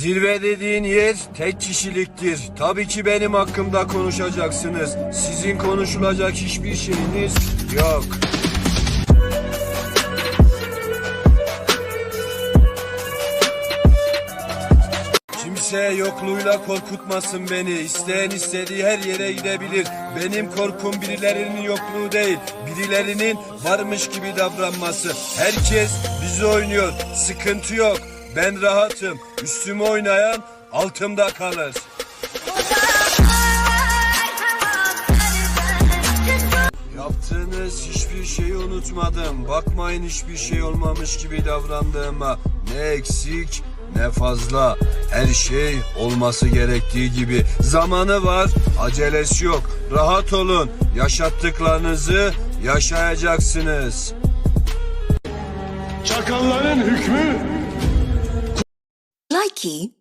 Zirve dediğin yer tek kişiliktir. Tabii ki benim hakkımda konuşacaksınız. Sizin konuşulacak hiçbir şeyiniz yok. Kimse yokluğuyla korkutmasın beni. İsteyen istediği her yere gidebilir. Benim korkum birilerinin yokluğu değil. Birilerinin varmış gibi davranması. Herkes bizi oynuyor. Sıkıntı yok. Ben rahatım. Üstüme oynayan altımda kalır. Yaptığınız hiçbir şeyi unutmadım. Bakmayın hiçbir şey olmamış gibi davrandığıma. Ne eksik ne fazla. Her şey olması gerektiği gibi. Zamanı var, acelesi yok. Rahat olun. Yaşattıklarınızı yaşayacaksınız. Çakalların hükmü key.